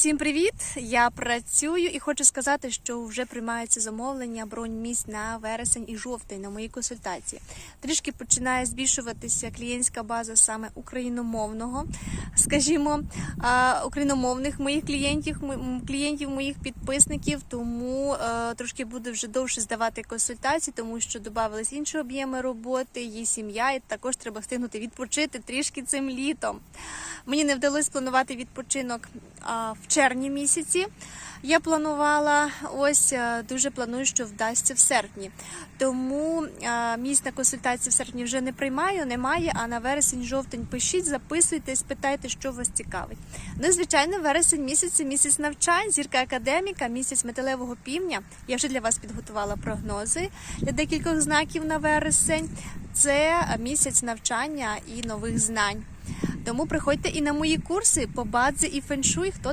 Всім привіт! Я працюю і хочу сказати, що вже приймаються замовлення бронь місць на вересень і жовтень на моїй консультації. Трішки починає збільшуватися клієнтська база саме україномовного, скажімо, україномовних моїх клієнтів, клієнтів моїх підписників. Тому е, трошки буду вже довше здавати консультації, тому що додавались інші об'єми роботи, є сім'я, і також треба встигнути відпочити трішки цим літом. Мені не вдалося спланувати відпочинок червні місяці. Я планувала ось е, дуже планую, що вдасться в серпні. Тому е, місць на консультації в серпні вже не приймаю, немає. А на вересень, жовтень пишіть, записуйтесь, питайте, що вас цікавить. Ну і звичайно, вересень місяць місяць навчань, зірка академіка, місяць металевого півня. Я вже для вас підготувала прогнози для декількох знаків на вересень. Це місяць навчання і нових знань. Тому приходьте і на мої курси по бадзи і феншуй, хто